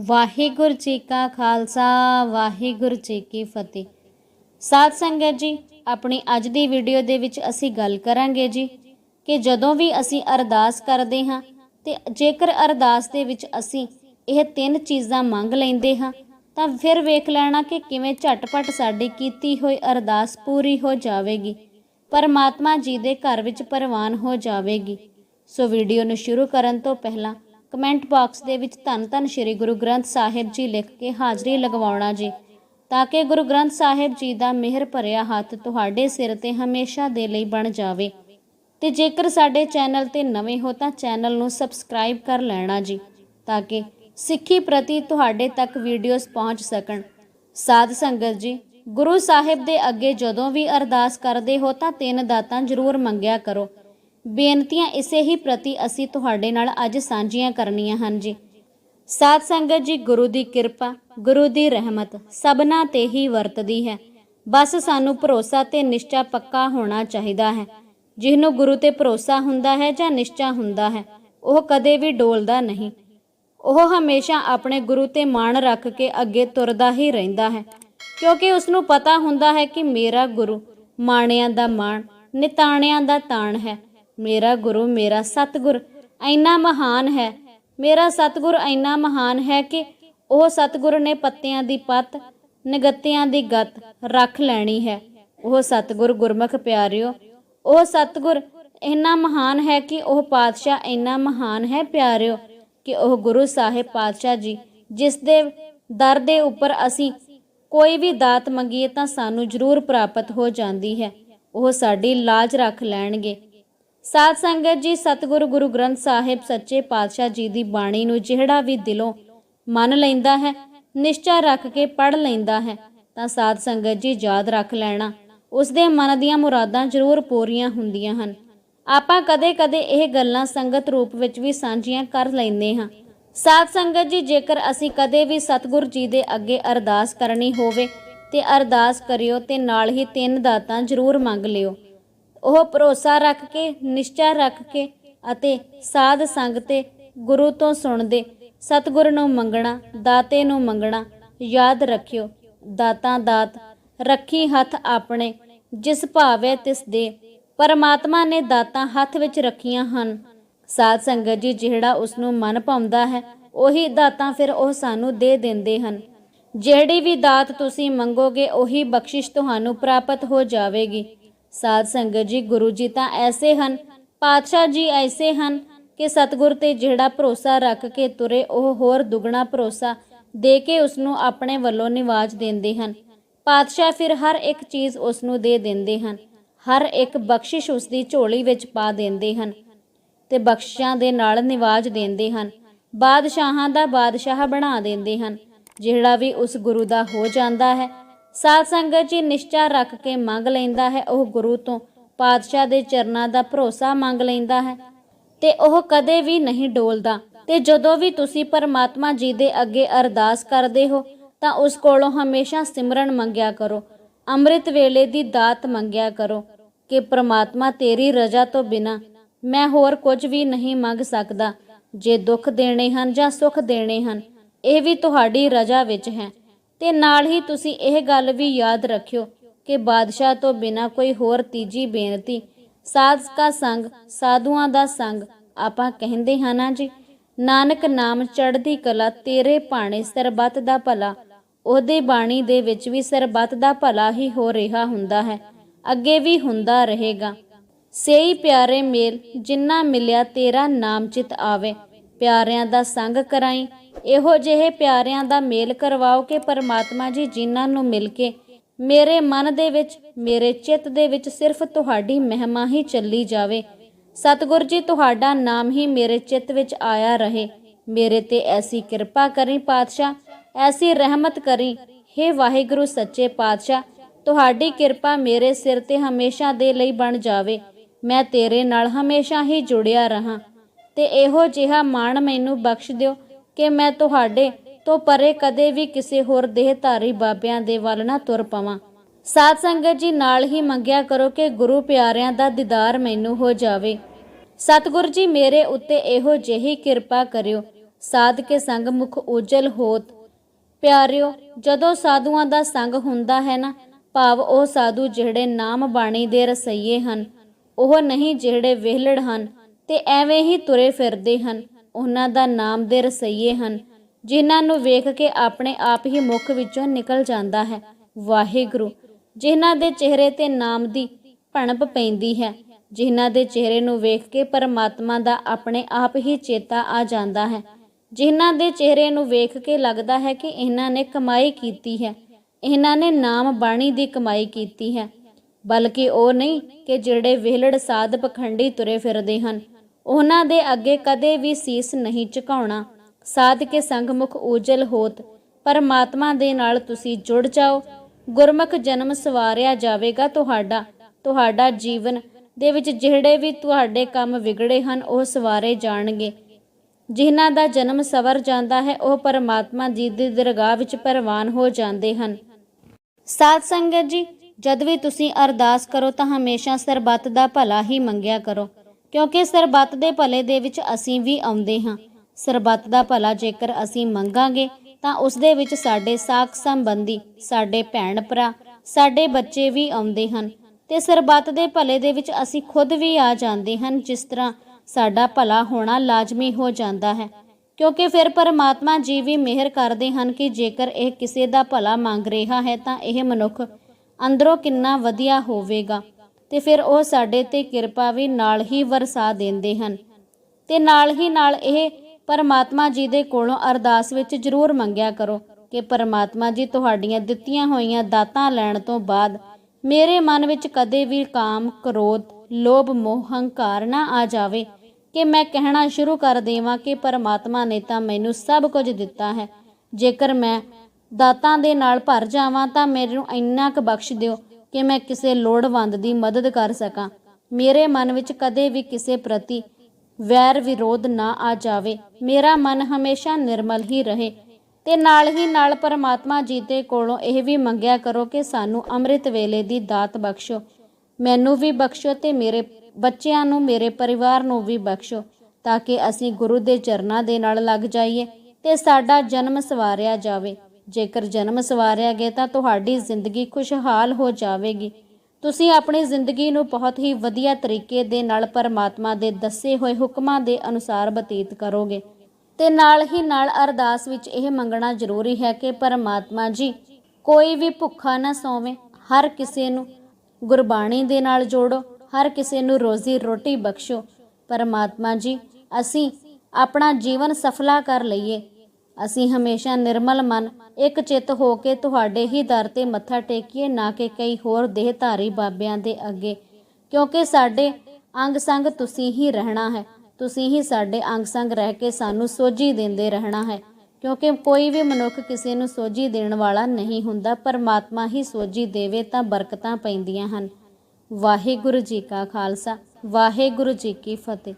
ਵਾਹਿਗੁਰੂ ਜੀ ਕਾ ਖਾਲਸਾ, ਵਾਹਿਗੁਰੂ ਜੀ ਕੀ ਫਤਿਹ। ਸਾਧ ਸੰਗਤ ਜੀ, ਆਪਣੀ ਅੱਜ ਦੀ ਵੀਡੀਓ ਦੇ ਵਿੱਚ ਅਸੀਂ ਗੱਲ ਕਰਾਂਗੇ ਜੀ ਕਿ ਜਦੋਂ ਵੀ ਅਸੀਂ ਅਰਦਾਸ ਕਰਦੇ ਹਾਂ ਤੇ ਜੇਕਰ ਅਰਦਾਸ ਦੇ ਵਿੱਚ ਅਸੀਂ ਇਹ ਤਿੰਨ ਚੀਜ਼ਾਂ ਮੰਗ ਲੈਂਦੇ ਹਾਂ, ਤਾਂ ਫਿਰ ਵੇਖ ਲੈਣਾ ਕਿ ਕਿਵੇਂ ਝਟਪਟ ਸਾਡੀ ਕੀਤੀ ਹੋਈ ਅਰਦਾਸ ਪੂਰੀ ਹੋ ਜਾਵੇਗੀ, ਪਰਮਾਤਮਾ ਜੀ ਦੇ ਘਰ ਵਿੱਚ ਪ੍ਰਵਾਨ ਹੋ ਜਾਵੇਗੀ। ਸੋ ਵੀਡੀਓ ਨੂੰ ਸ਼ੁਰੂ ਕਰਨ ਤੋਂ ਪਹਿਲਾਂ ਕਮੈਂਟ ਬਾਕਸ ਦੇ ਵਿੱਚ ਧੰਨ ਧੰਨ ਸ੍ਰੀ ਗੁਰੂ ਗ੍ਰੰਥ ਸਾਹਿਬ ਜੀ ਲਿਖ ਕੇ ਹਾਜ਼ਰੀ ਲਗਵਾਉਣਾ ਜੀ, ਤਾਂ ਕਿ ਗੁਰੂ ਗ੍ਰੰਥ ਸਾਹਿਬ ਜੀ ਦਾ ਮਿਹਰ ਭਰਿਆ ਹੱਥ ਤੁਹਾਡੇ ਸਿਰ ਤੇ ਹਮੇਸ਼ਾ ਦੇ ਲਈ ਬਣ ਜਾਵੇ। ਤੇ ਜੇਕਰ ਸਾਡੇ ਚੈਨਲ ਤੇ ਨਵੇਂ ਹੋ ਤਾਂ ਚੈਨਲ ਨੂੰ ਸਬਸਕ੍ਰਾਈਬ ਕਰ ਲੈਣਾ ਜੀ, ਤਾਂ ਕਿ ਸਿੱਖੀ ਪ੍ਰਤੀ ਤੁਹਾਡੇ ਤੱਕ ਵੀਡੀਓਜ਼ ਪਹੁੰਚ ਸਕਣ। ਸਾਧ ਸੰਗਤ ਜੀ, ਗੁਰੂ ਸਾਹਿਬ ਦੇ ਅੱਗੇ ਜਦੋਂ ਵੀ ਅਰਦਾਸ ਕਰਦੇ ਹੋ ਤਾਂ ਤਿੰਨ ਦਾਤਾਂ ਜ਼ਰੂਰ ਮੰਗਿਆ ਕਰੋ। ਬੇਨਤੀਆਂ ਇਸੇ ਹੀ ਪ੍ਰਤੀ ਅਸੀਂ ਤੁਹਾਡੇ ਨਾਲ ਅੱਜ ਸਾਂਝੀਆਂ ਕਰਨੀਆਂ ਹਨ ਜੀ। ਸਾਧ ਸੰਗਤ ਜੀ, ਗੁਰੂ ਦੀ ਕਿਰਪਾ, ਗੁਰੂ ਦੀ ਰਹਿਮਤ ਸਭਨਾ ਤੇ ਹੀ ਵਰਤਦੀ ਹੈ। ਬਸ ਸਾਨੂੰ ਭਰੋਸਾ ਤੇ ਨਿਸ਼ਚਾ ਪੱਕਾ ਹੋਣਾ ਚਾਹੀਦਾ ਹੈ। ਜਿਹਨੂੰ ਗੁਰੂ ਤੇ ਭਰੋਸਾ ਹੁੰਦਾ ਹੈ ਜਾਂ ਨਿਸ਼ਚਾ ਹੁੰਦਾ ਹੈ, ਉਹ ਕਦੇ ਵੀ ਡੋਲਦਾ ਨਹੀਂ। ਉਹ ਹਮੇਸ਼ਾ ਆਪਣੇ ਗੁਰੂ ਤੇ ਮਾਣ ਰੱਖ ਕੇ ਅੱਗੇ ਤੁਰਦਾ ਹੀ ਰਹਿੰਦਾ ਹੈ। ਕਿਉਂਕਿ ਉਸ ਨੂੰ ਪਤਾ ਹੁੰਦਾ ਹੈ ਕਿ ਮੇਰਾ ਗੁਰੂ ਮਾਣਿਆਂ ਦਾ ਮਾਣ, ਨਿਤਾਣਿਆਂ ਦਾ ਤਾਣ ਹੈ। ਮੇਰਾ ਗੁਰੂ, ਮੇਰਾ ਸਤਿਗੁਰ ਇੰਨਾ ਮਹਾਨ ਹੈ। ਮੇਰਾ ਸਤਿਗੁਰ ਇੰਨਾ ਮਹਾਨ ਹੈ ਕਿ ਉਹ ਸਤਿਗੁਰ ਨੇ ਪੱਤਿਆਂ ਦੀ ਪੱਤ, ਨਗੱਤਿਆਂ ਦੀ ਗੱਤ ਰੱਖ ਲੈਣੀ ਹੈ। ਉਹ ਸਤਿਗੁਰ ਗੁਰਮੁਖ ਪਿਆਰਿਓ, ਉਹ ਸਤਿਗੁਰ ਇੰਨਾ ਮਹਾਨ ਹੈ ਕਿ ਉਹ ਪਾਤਸ਼ਾਹ ਇੰਨਾ ਮਹਾਨ ਹੈ ਪਿਆਰਿਓ ਕਿ ਉਹ ਗੁਰੂ ਸਾਹਿਬ ਪਾਤਸ਼ਾਹ ਜੀ, ਜਿਸ ਦੇ ਦਰ ਦੇ ਉੱਪਰ ਅਸੀਂ ਕੋਈ ਵੀ ਦਾਤ ਮੰਗੀਏ ਤਾਂ ਸਾਨੂੰ ਜ਼ਰੂਰ ਪ੍ਰਾਪਤ ਹੋ ਜਾਂਦੀ ਹੈ। ਉਹ ਸਾਡੀ ਲਾਜ ਰੱਖ ਲੈਣਗੇ। ਸਾਧ ਸੰਗਤ ਜੀ, ਸਤਿਗੁਰੂ ਗੁਰੂ ਗ੍ਰੰਥ ਸਾਹਿਬ ਸੱਚੇ ਪਾਤਸ਼ਾਹ ਜੀ ਦੀ ਬਾਣੀ ਨੂੰ ਜਿਹੜਾ ਵੀ ਦਿਲੋਂ ਮੰਨ ਲੈਂਦਾ ਹੈ, ਨਿਸ਼ਚਾ ਰੱਖ ਕੇ ਪੜ ਲੈਂਦਾ ਹੈ, ਤਾਂ ਸਾਧ ਸੰਗਤ ਜੀ ਯਾਦ ਰੱਖ ਲੈਣਾ। ਉਸ ਦੇ ਮਨ ਦੀਆਂ ਮੁਰਾਦਾਂ ਜ਼ਰੂਰ ਪੂਰੀਆਂ ਹੁੰਦੀਆਂ ਹਨ। ਆਪਾਂ ਕਦੇ-ਕਦੇ ਇਹ ਗੱਲਾਂ ਸੰਗਤ ਰੂਪ ਵਿੱਚ ਵੀ ਸਾਂਝੀਆਂ ਕਰ ਲੈਂਦੇ ਹਾਂ। ਸਾਧ ਸੰਗਤ ਜੀ, ਜੇਕਰ ਅਸੀਂ ਕਦੇ ਵੀ ਸਤਿਗੁਰ ਜੀ ਦੇ ਅੱਗੇ ਅਰਦਾਸ ਕਰਨੀ ਹੋਵੇ, ਤੇ ਅਰਦਾਸ ਕਰਿਓ ਤੇ ਨਾਲ ਹੀ ਤਿੰਨ ਦਾਤਾਂ ਜ਼ਰੂਰ ਮੰਗ ਲਿਓ। ਉਹ ਭਰੋਸਾ ਰੱਖ ਕੇ, ਨਿਸ਼ਚਾ ਰੱਖ ਕੇ ਅਤੇ ਸਾਧ ਸੰਗ ਤੇ ਗੁਰੂ ਤੋਂ ਸੁਣਦੇ, ਸਤਿਗੁਰ ਨੂੰ ਮੰਗਣਾ, ਦਾਤੇ ਨੂੰ ਮੰਗਣਾ, ਯਾਦ ਰੱਖਿਓ, ਦਾਤਾਂ ਦਾਤ, ਰੱਖੀ ਹੱਥ ਆਪਣੇ, ਜਿਸ ਭਾਵੇ ਤਿਸ ਦੇ। ਪਰਮਾਤਮਾ ਨੇ ਦਾਤਾਂ ਹੱਥ ਵਿੱਚ ਰੱਖੀਆਂ ਹਨ। ਸਾਧ ਸੰਗਤ ਜੀ, ਜਿਹੜਾ ਉਸ ਨੂੰ ਮਨ ਪਾਉਂਦਾ ਹੈ, ਉਹੀ ਦਾਤਾਂ ਫਿਰ ਉਹ ਸਾਨੂੰ ਦੇ ਦਿੰਦੇ ਹਨ। ਜਿਹੜੀ ਵੀ ਦਾਤ ਤੁਸੀਂ ਮੰਗੋਗੇ, ਉਹੀ ਬਖਸ਼ਿਸ਼ ਤੁਹਾਨੂੰ ਪ੍ਰਾਪਤ ਹੋ ਜਾਵੇਗੀ। ਸਾਧ ਸੰਗਤ ਜੀ, ਗੁਰੂ ਜੀ ਤਾਂ ਐਸੇ ਹਨ, ਪਾਤਸ਼ਾਹ ਜੀ ਐਸੇ ਹਨ ਕਿ ਸਤਿਗੁਰ ਤੇ ਜਿਹੜਾ ਭਰੋਸਾ ਰੱਖ ਕੇ ਤੁਰੇ, ਉਹ ਹੋਰ ਦੁੱਗਣਾ ਭਰੋਸਾ ਦੇ ਕੇ ਉਸ ਨੂੰ ਆਪਣੇ ਵੱਲੋਂ ਨਿਵਾਜ ਦਿੰਦੇ ਹਨ। ਪਾਤਸ਼ਾਹ ਫਿਰ ਹਰ ਇੱਕ ਚੀਜ਼ ਉਸ ਨੂੰ ਦੇ ਦਿੰਦੇ ਹਨ। ਹਰ ਇੱਕ ਬਖਸ਼ਿਸ਼ ਉਸ ਦੀ ਝੋਲੀ ਵਿੱਚ ਪਾ ਦਿੰਦੇ ਹਨ ਤੇ ਬਖਸ਼ਿਸ਼ਾਂ ਦੇ ਨਾਲ ਨਿਵਾਜ ਦਿੰਦੇ ਹਨ। ਬਾਦਸ਼ਾਹਾਂ ਦਾ ਬਾਦਸ਼ਾਹ ਬਣਾ ਦਿੰਦੇ ਹਨ, ਜਿਹੜਾ ਵੀ ਉਸ ਗੁਰੂ ਦਾ ਹੋ ਜਾਂਦਾ ਹੈ। ਸਾਧ ਸੰਗਤ ਜੀ ਨਿਸ਼ਚਾ ਰੱਖ ਕੇ ਮੰਗ ਲੈਂਦਾ ਹੈ, ਉਹ ਗੁਰੂ ਤੋਂ। ਪਾਤਸ਼ਾਹ ਦੇ ਚਰਨਾਂ ਦਾ ਭਰੋਸਾ ਮੰਗ ਲੈਂਦਾ ਹੈ ਤੇ ਉਹ ਕਦੇ ਵੀ ਨਹੀਂ ਡੋਲਦਾ। ਤੇ ਜਦੋਂ ਵੀ ਤੁਸੀਂ ਪਰਮਾਤਮਾ ਜੀ ਦੇ ਅੱਗੇ ਅਰਦਾਸ ਕਰਦੇ ਹੋ, ਤਾਂ ਉਸ ਕੋਲੋਂ ਹਮੇਸ਼ਾ ਸਿਮਰਨ ਮੰਗਿਆ ਕਰੋ। ਅੰਮ੍ਰਿਤ ਵੇਲੇ ਦੀ ਦਾਤ ਮੰਗਿਆ ਕਰੋ ਕਿ ਪ੍ਰਮਾਤਮਾ ਤੇਰੀ ਰਜ਼ਾ ਤੋਂ ਬਿਨਾ ਮੈਂ ਹੋਰ ਕੁਝ ਵੀ ਨਹੀਂ ਮੰਗ ਸਕਦਾ। ਜੇ ਦੁੱਖ ਦੇਣੇ ਹਨ ਜਾਂ ਸੁੱਖ ਦੇਣੇ ਹਨ, ਇਹ ਵੀ ਤੁਹਾਡੀ ਰਜ਼ਾ ਵਿੱਚ ਹੈ। ਤੇ ਨਾਲ ਹੀ ਤੁਸੀਂ ਇਹ ਗੱਲ ਵੀ ਯਾਦ ਰੱਖਿਓ ਕਿ ਬਾਦਸ਼ਾਹ ਤੋਂ ਬਿਨਾ ਕੋਈ ਹੋਰ ਤੀਜੀ ਬੇਨਤੀ, ਸਾਧ ਕਾ ਸੰਗ, ਸਾਧੂਆਂ ਦਾ ਸੰਗ ਆਪਾਂ ਕਹਿੰਦੇ ਹਾਂ ਨਾ ਜੀ? ਨਾਨਕ ਨਾਮ ਚੜ੍ਹਦੀ ਕਲਾ ਤੇਰੇ ਭਾਣੇ ਸਰਬੱਤ ਦਾ ਭਲਾ। ਉਹਦੇ ਬਾਣੀ ਦੇ ਵਿੱਚ ਵੀ ਸਰਬੱਤ ਦਾ ਭਲਾ ਹੀ ਹੋ ਰਿਹਾ ਹੁੰਦਾ ਹੈ। ਅੱਗੇ ਵੀ ਹੁੰਦਾ ਰਹੇਗਾ। ਸੇਈ ਪਿਆਰੇ ਮੇਲ, ਜਿੰਨਾ ਮਿਲਿਆ ਤੇਰਾ ਨਾਮ ਚਿਤ ਆਵੇ। ਪਿਆਰਿਆਂ ਦਾ ਸੰਗ ਕਰਾਈ। ਇਹੋ ਜਿਹੇ ਪਿਆਰਿਆਂ ਦਾ ਮੇਲ ਕਰਵਾਓ ਕਿ ਪਰਮਾਤਮਾ ਜੀ ਜਿਨ੍ਹਾਂ ਨੂੰ ਮਿਲ ਕੇ ਮੇਰੇ ਮਨ ਦੇ ਵਿੱਚ, ਮੇਰੇ ਚਿੱਤ ਦੇ ਵਿੱਚ ਸਿਰਫ ਤੁਹਾਡੀ ਮਹਿਮਾ ਹੀ ਚੱਲੀ ਜਾਵੇ। ਸਤਿਗੁਰ ਜੀ, ਤੁਹਾਡਾ ਨਾਮ ਹੀ ਮੇਰੇ ਚਿੱਤ ਵਿੱਚ ਆਇਆ ਰਹੇ। ਮੇਰੇ ਤੇ ਐਸੀ ਕਿਰਪਾ ਕਰੀ ਪਾਤਸ਼ਾਹ, ਐਸੀ ਰਹਿਮਤ ਕਰੀ। हे ਵਾਹਿਗੁਰੂ ਸੱਚੇ ਪਾਤਸ਼ਾਹ, ਤੁਹਾਡੀ ਕਿਰਪਾ ਮੇਰੇ ਸਿਰ ਤੇ ਹਮੇਸ਼ਾ ਦੇ ਲਈ ਬਣ ਜਾਵੇ। ਮੈਂ ਤੇਰੇ ਨਾਲ ਹਮੇਸ਼ਾ ਹੀ ਜੁੜਿਆ ਰਹਾ। ਤੇ ਇਹੋ ਜਿਹਾ ਮਾਣ ਮੈਨੂੰ ਬਖਸ਼ ਦਿਓ ਕਿ ਮੈਂ ਤੁਹਾਡੇ ਤੋਂ ਪਰੇ ਕਦੇ ਵੀ ਕਿਸੇ ਹੋਰ ਦੇਹਧਾਰੀ ਬਾਬਿਆਂ ਦੇ ਵੱਲ ਨਾ ਤੁਰ ਪਵਾਂ। ਸਾਧ ਸੰਗਤ ਜੀ ਨਾਲ ਹੀ ਮੰਗਿਆ ਕਰੋ ਕਿ ਗੁਰੂ ਪਿਆਰਿਆਂ ਦਾ ਦੀਦਾਰ ਮੈਨੂੰ ਹੋ ਜਾਵੇ। ਸਤਿਗੁਰ ਜੀ ਮੇਰੇ ਉੱਤੇ ਇਹੋ ਜਿਹੀ ਕਿਰਪਾ ਕਰਿਓ। ਸਾਧ ਕੇ ਸੰਗ ਮੁਖ ਉਜਲ ਹੋਤ। ਪਿਆਰਿਓ, ਜਦੋਂ ਸਾਧੂਆਂ ਦਾ ਸੰਗ ਹੁੰਦਾ ਹੈ ਨਾ, ਭਾਵ ਉਹ ਸਾਧੂ ਜਿਹੜੇ ਨਾਮ ਬਾਣੀ ਦੇ ਰਸਈਏ ਹਨ, ਉਹ ਨਹੀਂ ਜਿਹੜੇ ਵਿਹਲੜ ਹਨ ਤੇ ਐਵੇਂ ਹੀ ਤੁਰੇ ਫਿਰਦੇ ਹਨ। ਉਹਨਾਂ ਦਾ ਨਾਮ ਦੇ ਰਸਈਏ ਹਨ, ਜਿਨ੍ਹਾਂ ਨੂੰ ਵੇਖ ਕੇ ਆਪਣੇ ਆਪ ਹੀ ਮੁਖ ਵਿੱਚੋਂ ਨਿਕਲ ਜਾਂਦਾ ਹੈ। ਵਾਹਿਗੁਰੂ, ਜਿਨ੍ਹਾਂ ਦੇ ਚਿਹਰੇ ਤੇ ਨਾਮ ਦੀ ਭਣਪ ਪੈਂਦੀ ਹੈ, ਜਿਨ੍ਹਾਂ ਦੇ ਚਿਹਰੇ ਨੂੰ ਵੇਖ ਕੇ ਪਰਮਾਤਮਾ ਦਾ ਆਪਣੇ ਆਪ ਹੀ ਚੇਤਾ ਆ ਜਾਂਦਾ ਹੈ। ਜਿਨ੍ਹਾਂ ਦੇ ਚਿਹਰੇ ਨੂੰ ਵੇਖ ਕੇ ਲੱਗਦਾ ਹੈ ਕਿ ਇਹਨਾਂ ਨੇ ਕਮਾਈ ਕੀਤੀ ਹੈ, ਇਹਨਾਂ ਨੇ ਨਾਮ ਬਾਣੀ ਦੀ ਕਮਾਈ ਕੀਤੀ ਹੈ, ਬਲਕਿ ਉਹ ਨਹੀਂ ਕਿ ਜਿਹੜੇ ਵਿਹਲੜ ਸਾਧ ਪਖੰਡੀ ਤੁਰੇ ਫਿਰਦੇ ਹਨ। ਉਹਨਾਂ ਦੇ ਅੱਗੇ ਕਦੇ ਵੀ ਸੀਸ ਨਹੀਂ ਝੁਕਾਉਣਾ। ਸਾਧ ਕੇ ਸੰਗਮੁਖ ਉਜਲ ਹੋਤ, ਪਰਮਾਤਮਾ ਦੇ ਨਾਲ ਤੁਸੀਂ ਜੁੜ ਜਾਓ। ਗੁਰਮੁਖ ਜਨਮ ਸਵਾਰਿਆ ਜਾਵੇਗਾ ਤੁਹਾਡਾ। ਤੁਹਾਡਾ ਜੀਵਨ ਦੇ ਵਿੱਚ ਜਿਹੜੇ ਵੀ ਤੁਹਾਡੇ ਕੰਮ ਵਿਗੜੇ ਹਨ, ਉਹ ਸਵਾਰੇ ਜਾਣਗੇ। ਜਿਨ੍ਹਾਂ ਦਾ ਜਨਮ ਸਵਰ ਜਾਂਦਾ ਹੈ, ਉਹ ਪਰਮਾਤਮਾ ਜੀ ਦੀ ਦਰਗਾਹ ਵਿੱਚ ਪ੍ਰਵਾਨ ਹੋ ਜਾਂਦੇ ਹਨ। ਸਾਧ ਸੰਗਤ ਜੀ, ਜਦ ਵੀ ਤੁਸੀਂ ਅਰਦਾਸ ਕਰੋ ਤਾਂ ਹਮੇਸ਼ਾ ਸਰਬੱਤ ਦਾ ਭਲਾ ਹੀ ਮੰਗਿਆ ਕਰੋ। ਕਿਉਂਕਿ ਸਰਬੱਤ ਦੇ ਭਲੇ ਦੇ ਵਿੱਚ ਅਸੀਂ ਵੀ ਆਉਂਦੇ ਹਾਂ। ਸਰਬੱਤ ਦਾ ਭਲਾ ਜੇਕਰ ਅਸੀਂ ਮੰਗਾਂਗੇ, ਤਾਂ ਉਸ ਦੇ ਵਿੱਚ ਸਾਡੇ ਸਾਖ ਸੰਬੰਧੀ, ਸਾਡੇ ਭੈਣ ਭਰਾ, ਸਾਡੇ ਬੱਚੇ ਵੀ ਆਉਂਦੇ ਹਨ। ਤੇ ਸਰਬੱਤ ਦੇ ਭਲੇ ਦੇ ਵਿੱਚ ਅਸੀਂ ਖੁਦ ਵੀ ਆ ਜਾਂਦੇ ਹਨ, ਜਿਸ ਤਰ੍ਹਾਂ ਸਾਡਾ ਭਲਾ ਹੋਣਾ ਲਾਜ਼ਮੀ ਹੋ ਜਾਂਦਾ ਹੈ। ਕਿਉਂਕਿ ਫਿਰ ਪਰਮਾਤਮਾ ਜੀ ਵੀ ਮਿਹਰ ਕਰਦੇ ਹਨ ਕਿ ਜੇਕਰ ਇਹ ਕਿਸੇ ਦਾ ਭਲਾ ਮੰਗ ਰਿਹਾ ਹੈ, ਤਾਂ ਇਹ ਮਨੁੱਖ ਅੰਦਰੋਂ ਕਿੰਨਾ ਵਧੀਆ ਹੋਵੇਗਾ। ਤੇ ਫਿਰ ਉਹ ਸਾਡੇ ਤੇ ਕਿਰਪਾ ਵੀ ਨਾਲ ਹੀ ਵਰਸਾ ਦਿੰਦੇ ਹਨ। ਤੇ ਨਾਲ ਹੀ ਨਾਲ ਇਹ ਪਰਮਾਤਮਾ ਜੀ ਦੇ ਕੋਲੋਂ ਅਰਦਾਸ ਵਿੱਚ ਜ਼ਰੂਰ ਮੰਗਿਆ ਕਰੋ ਕਿ ਪਰਮਾਤਮਾ ਜੀ ਤੁਹਾਡੀਆਂ ਦਿੱਤੀਆਂ ਹੋਈਆਂ ਦਾਤਾਂ ਲੈਣ ਤੋਂ ਬਾਅਦ ਮੇਰੇ ਮਨ ਵਿੱਚ ਕਦੇ ਵੀ ਕਾਮ, ਕ੍ਰੋਧ, ਲੋਭ, ਮੋਹ, ਹੰਕਾਰ ਨਾ ਆ ਜਾਵੇ ਕਿ ਮੈਂ ਕਹਿਣਾ ਸ਼ੁਰੂ ਕਰ ਦੇਵਾਂ ਕਿ ਪਰਮਾਤਮਾ ਨੇ ਤਾਂ ਮੈਨੂੰ ਸਭ ਕੁਝ ਦਿੱਤਾ ਹੈ। ਜੇਕਰ ਮੈਂ ਦਾਤਾਂ ਦੇ ਨਾਲ ਭਰ ਜਾਵਾਂ ਤਾਂ ਮੈਨੂੰ ਇੰਨਾ ਕੁ ਬਖਸ਼ ਦਿਓ ਕਿ ਮੈਂ ਕਿਸੇ ਲੋੜਵੰਦ ਦੀ ਮਦਦ ਕਰ ਸਕਾਂ। ਮੇਰੇ ਮਨ ਵਿੱਚ ਕਦੇ ਵੀ ਕਿਸੇ ਪ੍ਰਤੀ ਵੈਰ ਵਿਰੋਧ ਨਾ ਆ ਜਾਵੇ। ਮੇਰਾ ਮਨ ਹਮੇਸ਼ਾ ਨਿਰਮਲ ਹੀ ਰਹੇ। ਤੇ ਨਾਲ ਹੀ ਨਾਲ ਪਰਮਾਤਮਾ ਜੀ ਦੇ ਕੋਲੋਂ ਇਹ ਵੀ ਮੰਗਿਆ ਕਰੋ ਕਿ ਸਾਨੂੰ ਅੰਮ੍ਰਿਤ ਵੇਲੇ ਦੀ ਦਾਤ ਬਖਸ਼ੋ। ਮੈਨੂੰ ਵੀ ਬਖਸ਼ੋ ਤੇ ਮੇਰੇ ਬੱਚਿਆਂ ਨੂੰ, ਮੇਰੇ ਪਰਿਵਾਰ ਨੂੰ ਵੀ ਬਖਸ਼ੋ, ਤਾਂ ਕਿ ਅਸੀਂ ਗੁਰੂ ਦੇ ਚਰਨਾਂ ਦੇ ਨਾਲ ਲੱਗ ਜਾਈਏ ਤੇ ਸਾਡਾ ਜਨਮ ਸਵਾਰਿਆ ਜਾਵੇ। ਜੇਕਰ ਜਨਮ ਸਵਾਰਿਆ ਗਿਆ ਤਾਂ ਤੁਹਾਡੀ ਜ਼ਿੰਦਗੀ ਖੁਸ਼ਹਾਲ ਹੋ ਜਾਵੇਗੀ। ਤੁਸੀਂ ਆਪਣੀ ਜ਼ਿੰਦਗੀ ਨੂੰ ਬਹੁਤ ਹੀ ਵਧੀਆ ਤਰੀਕੇ ਦੇ ਨਾਲ ਪਰਮਾਤਮਾ ਦੇ ਦੱਸੇ ਹੋਏ ਹੁਕਮਾਂ ਦੇ ਅਨੁਸਾਰ ਬਤੀਤ ਕਰੋਗੇ। ਤੇ ਨਾਲ ਹੀ ਨਾਲ ਅਰਦਾਸ ਵਿੱਚ ਇਹ ਮੰਗਣਾ ਜ਼ਰੂਰੀ ਹੈ ਕਿ ਪਰਮਾਤਮਾ ਜੀ, ਕੋਈ ਵੀ ਭੁੱਖਾ ਨਾ ਸੌਵੇ। ਹਰ ਕਿਸੇ ਨੂੰ ਗੁਰਬਾਣੀ ਦੇ ਨਾਲ ਜੋੜੋ, ਹਰ ਕਿਸੇ ਨੂੰ ਰੋਜ਼ੀ ਰੋਟੀ ਬਖਸ਼ੋ। ਪਰਮਾਤਮਾ ਜੀ, ਅਸੀਂ ਆਪਣਾ ਜੀਵਨ ਸਫਲਾ ਕਰ ਲਈਏ। ਅਸੀਂ ਹਮੇਸ਼ਾ ਨਿਰਮਲ ਮਨ, ਇੱਕ ਚਿੱਤ ਹੋ ਕੇ ਤੁਹਾਡੇ ਹੀ ਦਰ ਤੇ ਮੱਥਾ ਟੇਕੀਏ, ਨਾ ਕਿ ਕਈ ਹੋਰ ਦੇਹਧਾਰੀ ਬਾਬਿਆਂ ਦੇ ਅੱਗੇ। ਕਿਉਂਕਿ ਸਾਡੇ ਅੰਗ ਸੰਗ ਤੁਸੀਂ ਹੀ ਰਹਿਣਾ ਹੈ। ਤੁਸੀਂ ਹੀ ਸਾਡੇ ਅੰਗ ਸੰਗ ਰਹਿ ਕੇ ਸਾਨੂੰ ਸੋਝੀ ਦਿੰਦੇ ਰਹਿਣਾ ਹੈ। ਕਿਉਂਕਿ ਕੋਈ ਵੀ ਮਨੁੱਖ ਕਿਸੇ ਨੂੰ ਸੋਝੀ ਦੇਣ ਵਾਲਾ ਨਹੀਂ ਹੁੰਦਾ, ਪਰਮਾਤਮਾ ਹੀ ਸੋਝੀ ਦੇਵੇ ਤਾਂ ਬਰਕਤਾਂ ਪੈਂਦੀਆਂ ਹਨ। ਵਾਹਿਗੁਰੂ ਜੀ ਕਾ ਖਾਲਸਾ, ਵਾਹਿਗੁਰੂ ਜੀ ਕੀ ਫਤਿਹ।